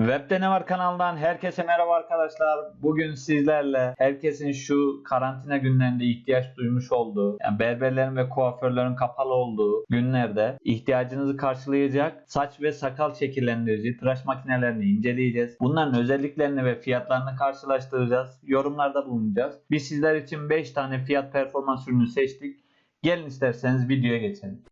Webde ne var kanaldan herkese merhaba arkadaşlar. Bugün sizlerle herkesin şu karantina günlerinde ihtiyaç duymuş olduğu, yani berberlerin ve kuaförlerin kapalı olduğu günlerde ihtiyacınızı karşılayacak saç ve sakal şekillendirici tıraş makinelerini inceleyeceğiz. Bunların özelliklerini ve fiyatlarını karşılaştıracağız. Yorumlarda bulunacağız. Biz sizler için 5 tane fiyat performans ürünü seçtik. Gelin isterseniz videoya geçelim.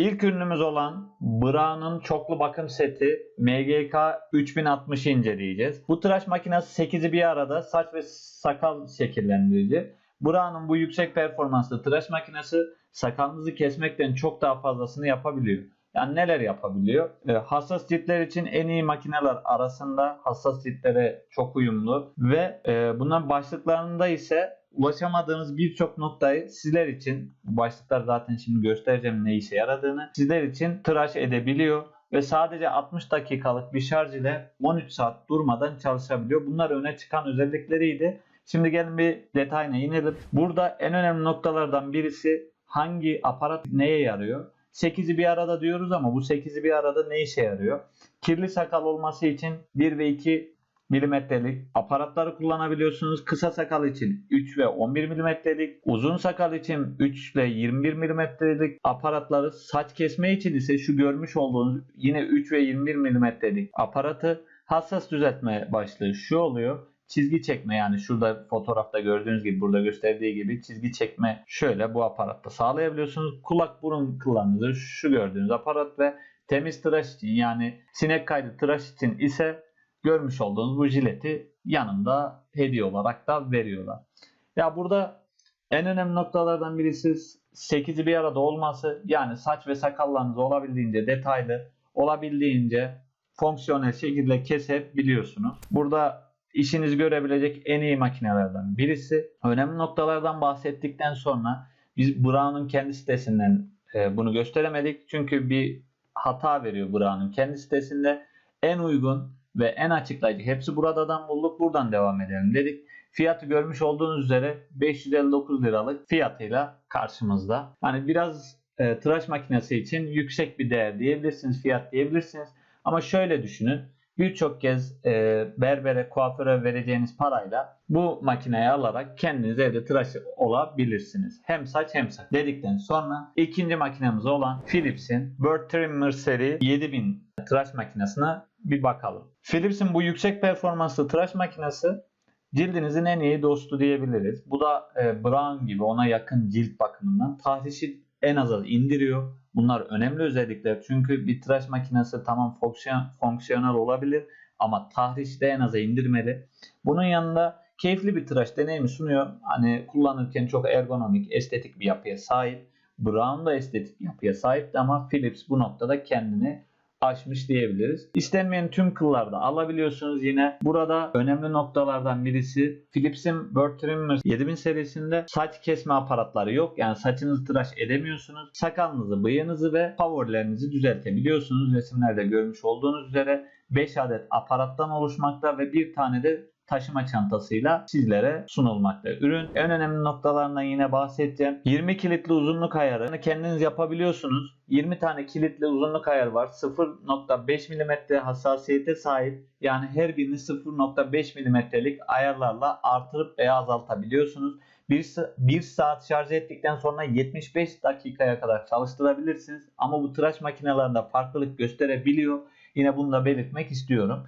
İlk ürünümüz olan Bra'nın çoklu bakım seti MGK 3060'ı inceleyeceğiz. Bu tıraş makinesi 8'i bir arada saç ve sakal şekillendirici. Bra'nın bu yüksek performanslı tıraş makinesi sakalınızı kesmekten çok daha fazlasını yapabiliyor. Yani neler yapabiliyor? E, hassas ciltler için en iyi makineler arasında hassas ciltlere çok uyumlu ve e, bunların başlıklarında ise ulaşamadığınız birçok noktayı sizler için başlıklar zaten şimdi göstereceğim ne işe yaradığını sizler için tıraş edebiliyor ve sadece 60 dakikalık bir şarj ile 13 saat durmadan çalışabiliyor. Bunlar öne çıkan özellikleriydi. Şimdi gelin bir detayına inelim. Burada en önemli noktalardan birisi hangi aparat neye yarıyor? 8'i bir arada diyoruz ama bu 8'i bir arada ne işe yarıyor? Kirli sakal olması için 1 ve 2 milimetrelik aparatları kullanabiliyorsunuz. Kısa sakal için 3 ve 11 milimetrelik, uzun sakal için 3 ile 21 milimetrelik aparatları, saç kesme için ise şu görmüş olduğunuz yine 3 ve 21 milimetrelik aparatı hassas düzeltme başlığı şu oluyor çizgi çekme yani şurada fotoğrafta gördüğünüz gibi burada gösterdiği gibi çizgi çekme şöyle bu aparatta sağlayabiliyorsunuz. Kulak burun kılavuzı şu gördüğünüz aparat ve temiz tıraş için yani sinek kaydı tıraş için ise görmüş olduğunuz bu jileti yanında hediye olarak da veriyorlar. Ya burada en önemli noktalardan birisi 8'i bir arada olması yani saç ve sakallarınızı olabildiğince detaylı olabildiğince fonksiyonel şekilde kesebiliyorsunuz. Burada işiniz görebilecek en iyi makinelerden birisi. Önemli noktalardan bahsettikten sonra biz Brown'un kendi sitesinden e, bunu gösteremedik. Çünkü bir hata veriyor Brown'un kendi sitesinde. En uygun ve en açıklayıcı hepsi buradan bulduk. Buradan devam edelim dedik. Fiyatı görmüş olduğunuz üzere 559 liralık fiyatıyla karşımızda. Hani biraz e, tıraş makinesi için yüksek bir değer diyebilirsiniz, fiyat diyebilirsiniz. Ama şöyle düşünün birçok kez e, berbere, kuaföre vereceğiniz parayla bu makineyi alarak kendiniz evde tıraş olabilirsiniz. Hem saç hem saç dedikten sonra ikinci makinemiz olan Philips'in Bird Trimmer seri 7000 tıraş makinesine bir bakalım. Philips'in bu yüksek performanslı tıraş makinesi cildinizin en iyi dostu diyebiliriz. Bu da e, Brown gibi ona yakın cilt bakımından tahrişi en aza indiriyor. Bunlar önemli özellikler çünkü bir tıraş makinesi tamam fonksiyon, fonksiyonel olabilir ama tahrişi de en aza indirmeli. Bunun yanında keyifli bir tıraş deneyimi sunuyor. Hani kullanırken çok ergonomik, estetik bir yapıya sahip. Brown da estetik bir yapıya sahipti ama Philips bu noktada kendini aşmış diyebiliriz. İstenmeyen tüm kıllarda alabiliyorsunuz yine. Burada önemli noktalardan birisi Philips'in Bird Trimmer 7000 serisinde saç kesme aparatları yok. Yani saçınızı tıraş edemiyorsunuz. Sakalınızı, bıyığınızı ve favorilerinizi düzeltebiliyorsunuz. Resimlerde görmüş olduğunuz üzere 5 adet aparattan oluşmakta ve bir tane de taşıma çantasıyla sizlere sunulmakta. Ürün en önemli noktalarından yine bahsedeceğim. 20 kilitli uzunluk ayarını kendiniz yapabiliyorsunuz. 20 tane kilitli uzunluk ayarı var. 0.5 mm hassasiyete sahip. Yani her birini 0.5 mm'lik ayarlarla artırıp veya azaltabiliyorsunuz. 1 saat şarj ettikten sonra 75 dakikaya kadar çalıştırabilirsiniz. Ama bu tıraş makinelerinde farklılık gösterebiliyor. Yine bunu da belirtmek istiyorum.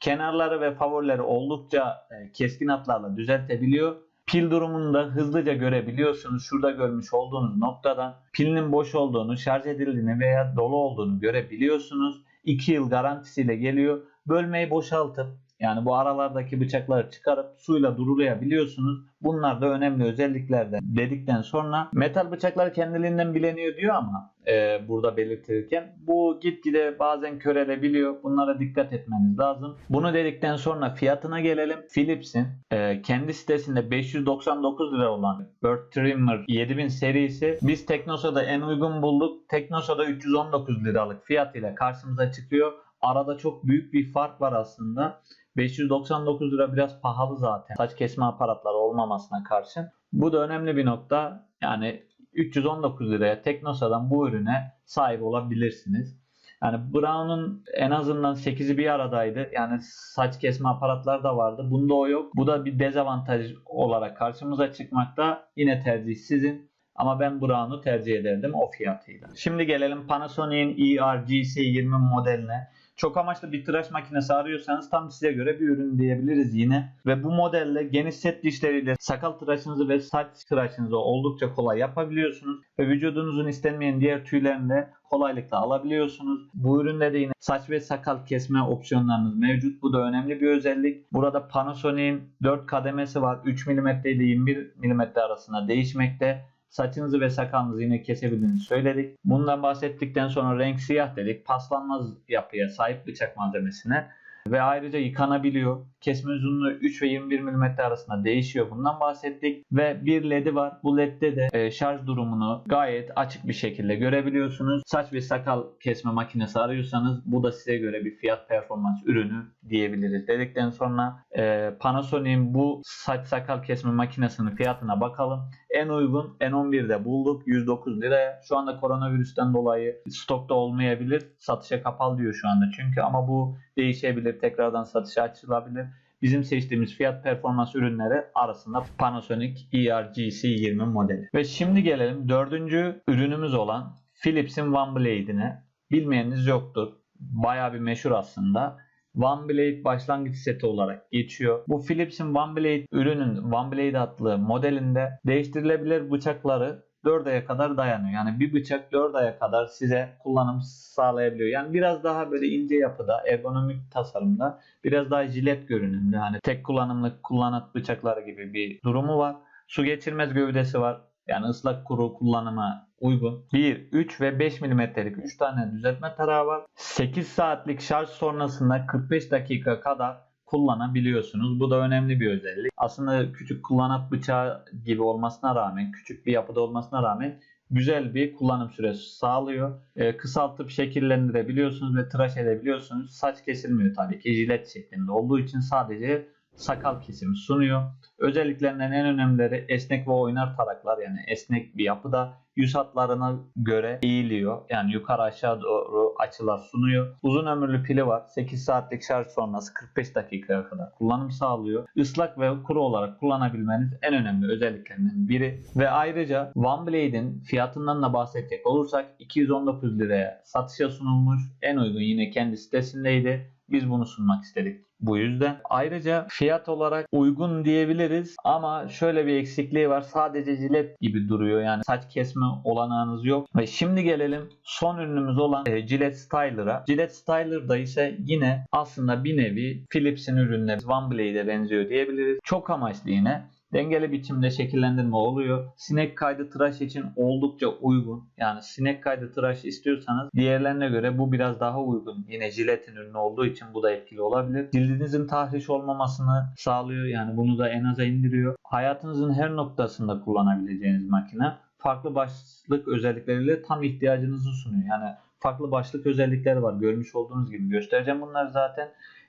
Kenarları ve favorileri oldukça e, keskin hatlarla düzeltebiliyor. Pil durumunu da hızlıca görebiliyorsunuz. Şurada görmüş olduğunuz noktadan pilinin boş olduğunu, şarj edildiğini veya dolu olduğunu görebiliyorsunuz. 2 yıl garantisiyle geliyor. Bölmeyi boşaltıp yani bu aralardaki bıçakları çıkarıp suyla durulayabiliyorsunuz. Bunlar da önemli özelliklerden dedikten sonra metal bıçaklar kendiliğinden bileniyor diyor ama e, burada belirtirken bu gitgide bazen körelebiliyor. Bunlara dikkat etmeniz lazım. Bunu dedikten sonra fiyatına gelelim. Philips'in e, kendi sitesinde 599 lira olan Bird Trimmer 7000 serisi biz Teknosa'da en uygun bulduk. Teknosa'da 319 liralık fiyatıyla karşımıza çıkıyor. Arada çok büyük bir fark var aslında. 599 lira biraz pahalı zaten. Saç kesme aparatları olmamasına karşın. Bu da önemli bir nokta. Yani 319 liraya Teknosa'dan bu ürüne sahip olabilirsiniz. Yani Brown'un en azından 8'i bir aradaydı. Yani saç kesme aparatlar da vardı. Bunda o yok. Bu da bir dezavantaj olarak karşımıza çıkmakta. Yine tercih sizin. Ama ben Brown'u tercih ederdim o fiyatıyla. Şimdi gelelim Panasonic'in ERGC20 modeline. Çok amaçlı bir tıraş makinesi arıyorsanız tam size göre bir ürün diyebiliriz yine. Ve bu modelle geniş set dişleriyle sakal tıraşınızı ve saç tıraşınızı oldukça kolay yapabiliyorsunuz. Ve vücudunuzun istenmeyen diğer tüylerini de kolaylıkla alabiliyorsunuz. Bu üründe de yine saç ve sakal kesme opsiyonlarınız mevcut. Bu da önemli bir özellik. Burada Panasonic'in 4 kademesi var. 3 mm ile 21 mm arasında değişmekte. Saçınızı ve sakalınızı yine kesebildiğini söyledik. Bundan bahsettikten sonra renk siyah dedik. Paslanmaz yapıya sahip bıçak malzemesine ve ayrıca yıkanabiliyor. Kesme uzunluğu 3 ve 21 mm arasında değişiyor. Bundan bahsettik. Ve bir LED'i var. Bu LED'de de e, şarj durumunu gayet açık bir şekilde görebiliyorsunuz. Saç ve sakal kesme makinesi arıyorsanız bu da size göre bir fiyat performans ürünü diyebiliriz. Dedikten sonra e, Panasonic'in bu saç sakal kesme makinesinin fiyatına bakalım. En uygun N11'de bulduk 109 liraya. Şu anda koronavirüsten dolayı stokta olmayabilir. Satışa kapalı diyor şu anda çünkü ama bu değişebilir. Tekrardan satışa açılabilir. Bizim seçtiğimiz fiyat performans ürünleri arasında Panasonic E ERGC20 modeli. Ve şimdi gelelim dördüncü ürünümüz olan Philips'in One. Bilmeyeniniz yoktur. Baya bir meşhur aslında. One Blade başlangıç seti olarak geçiyor. Bu Philips'in One Blade ürünün One Blade adlı modelinde değiştirilebilir bıçakları 4 aya kadar dayanıyor. Yani bir bıçak 4 aya kadar size kullanım sağlayabiliyor. Yani biraz daha böyle ince yapıda, ergonomik tasarımda, biraz daha jilet görünümlü. Hani tek kullanımlık kullanat bıçakları gibi bir durumu var. Su geçirmez gövdesi var. Yani ıslak kuru kullanıma uygun. 1, 3 ve 5 mm'lik 3 tane düzeltme tarağı var. 8 saatlik şarj sonrasında 45 dakika kadar kullanabiliyorsunuz. Bu da önemli bir özellik. Aslında küçük kullanat bıçağı gibi olmasına rağmen, küçük bir yapıda olmasına rağmen güzel bir kullanım süresi sağlıyor. Ee, kısaltıp şekillendirebiliyorsunuz ve tıraş edebiliyorsunuz. Saç kesilmiyor tabii ki jilet şeklinde olduğu için sadece sakal kesimi sunuyor. Özelliklerinden en önemlileri esnek ve oynar taraklar yani esnek bir yapıda yüz hatlarına göre eğiliyor. Yani yukarı aşağı doğru açılar sunuyor. Uzun ömürlü pili var. 8 saatlik şarj sonrası 45 dakikaya kadar kullanım sağlıyor. Islak ve kuru olarak kullanabilmeniz en önemli özelliklerinden biri. Ve ayrıca One Blade'in fiyatından da bahsedecek olursak 219 liraya satışa sunulmuş. En uygun yine kendi sitesindeydi. Biz bunu sunmak istedik bu yüzden. Ayrıca fiyat olarak uygun diyebiliriz ama şöyle bir eksikliği var. Sadece jilet gibi duruyor. Yani saç kesme olanağınız yok. Ve şimdi gelelim son ürünümüz olan e, Styler'a. Gillette Styler'da ise yine aslında bir nevi Philips'in ürünleri One Blade'e benziyor diyebiliriz. Çok amaçlı yine dengeli biçimde şekillendirme oluyor. Sinek kaydı tıraş için oldukça uygun. Yani sinek kaydı tıraş istiyorsanız diğerlerine göre bu biraz daha uygun. Yine jiletin ürünü olduğu için bu da etkili olabilir. Cildinizin tahriş olmamasını sağlıyor. Yani bunu da en aza indiriyor. Hayatınızın her noktasında kullanabileceğiniz makine. Farklı başlık özellikleriyle tam ihtiyacınızı sunuyor. Yani farklı başlık özellikleri var. Görmüş olduğunuz gibi göstereceğim bunları zaten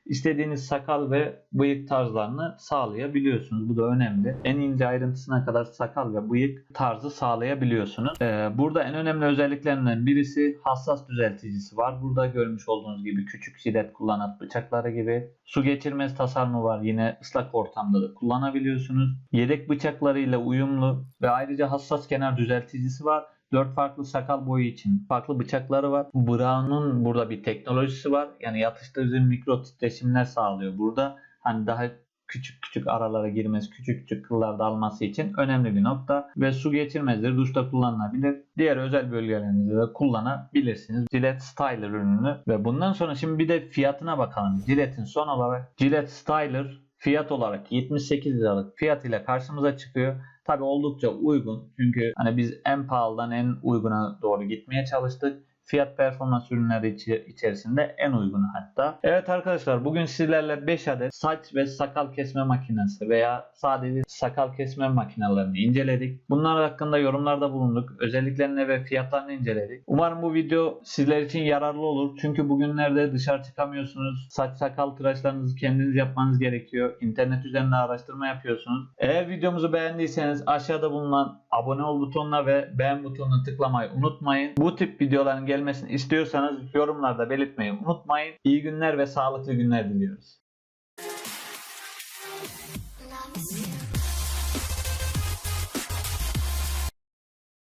istediğiniz sakal ve bıyık tarzlarını sağlayabiliyorsunuz. Bu da önemli. En ince ayrıntısına kadar sakal ve bıyık tarzı sağlayabiliyorsunuz. Ee, burada en önemli özelliklerinden birisi hassas düzelticisi var. Burada görmüş olduğunuz gibi küçük jilet kullanat bıçakları gibi. Su geçirmez tasarımı var. Yine ıslak ortamda da kullanabiliyorsunuz. Yedek bıçaklarıyla uyumlu ve ayrıca hassas kenar düzelticisi var. 4 farklı sakal boyu için farklı bıçakları var. Brown'un burada bir teknolojisi var. Yani yatıştırıcı mikro titreşimler sağlıyor burada. Hani daha küçük küçük aralara girmesi, küçük küçük kıllar dalması için önemli bir nokta. Ve su geçirmezdir. Duşta kullanılabilir. Diğer özel bölgelerinizde de kullanabilirsiniz. Gillette Styler ürününü. Ve bundan sonra şimdi bir de fiyatına bakalım. Gillette'in son olarak Gillette Styler fiyat olarak 78 liralık fiyat ile karşımıza çıkıyor. Tabi oldukça uygun. Çünkü hani biz en pahalıdan en uyguna doğru gitmeye çalıştık. Fiyat performans ürünleri içerisinde en uygunu hatta. Evet arkadaşlar bugün sizlerle 5 adet saç ve sakal kesme makinesi veya sadece sakal kesme makinelerini inceledik. Bunlar hakkında yorumlarda bulunduk. Özelliklerini ve fiyatlarını inceledik. Umarım bu video sizler için yararlı olur. Çünkü bugünlerde dışarı çıkamıyorsunuz. Saç sakal tıraşlarınızı kendiniz yapmanız gerekiyor. İnternet üzerinde araştırma yapıyorsunuz. Eğer videomuzu beğendiyseniz aşağıda bulunan abone ol butonuna ve beğen butonuna tıklamayı unutmayın. Bu tip videoların gelmesini istiyorsanız yorumlarda belirtmeyi unutmayın. İyi günler ve sağlıklı günler diliyoruz.